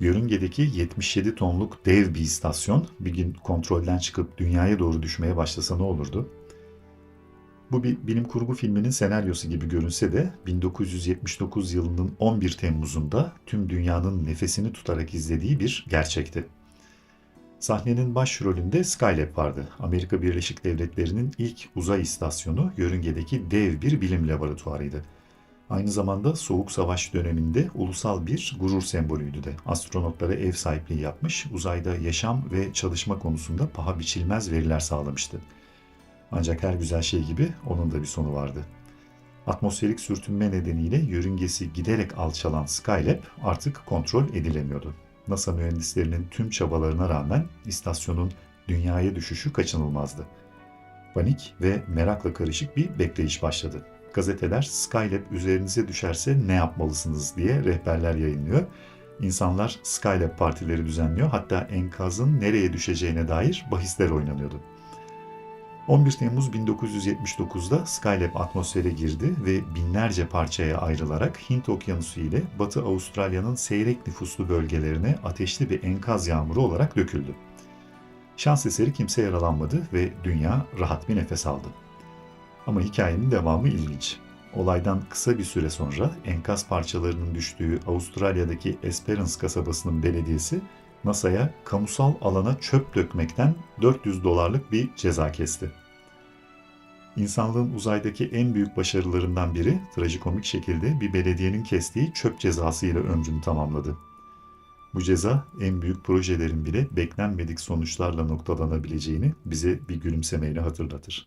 Yörüngedeki 77 tonluk dev bir istasyon bir gün kontrolden çıkıp dünyaya doğru düşmeye başlasa ne olurdu? Bu bir bilim kurgu filminin senaryosu gibi görünse de 1979 yılının 11 Temmuz'unda tüm dünyanın nefesini tutarak izlediği bir gerçekti. Sahnenin başrolünde Skylab vardı. Amerika Birleşik Devletleri'nin ilk uzay istasyonu yörüngedeki dev bir bilim laboratuvarıydı. Aynı zamanda Soğuk Savaş döneminde ulusal bir gurur sembolüydü de. Astronotlara ev sahipliği yapmış, uzayda yaşam ve çalışma konusunda paha biçilmez veriler sağlamıştı. Ancak her güzel şey gibi onun da bir sonu vardı. Atmosferik sürtünme nedeniyle yörüngesi giderek alçalan Skylab artık kontrol edilemiyordu. NASA mühendislerinin tüm çabalarına rağmen istasyonun dünyaya düşüşü kaçınılmazdı. Panik ve merakla karışık bir bekleyiş başladı. Gazeteler Skylab üzerinize düşerse ne yapmalısınız diye rehberler yayınlıyor. İnsanlar Skylab partileri düzenliyor. Hatta enkazın nereye düşeceğine dair bahisler oynanıyordu. 11 Temmuz 1979'da Skylab atmosfere girdi ve binlerce parçaya ayrılarak Hint Okyanusu ile Batı Avustralya'nın seyrek nüfuslu bölgelerine ateşli bir enkaz yağmuru olarak döküldü. Şans eseri kimse yaralanmadı ve dünya rahat bir nefes aldı. Ama hikayenin devamı ilginç. Olaydan kısa bir süre sonra enkaz parçalarının düştüğü Avustralya'daki Esperance kasabasının belediyesi NASA'ya kamusal alana çöp dökmekten 400 dolarlık bir ceza kesti. İnsanlığın uzaydaki en büyük başarılarından biri trajikomik şekilde bir belediyenin kestiği çöp cezası ile ömrünü tamamladı. Bu ceza en büyük projelerin bile beklenmedik sonuçlarla noktalanabileceğini bize bir gülümsemeyle hatırlatır.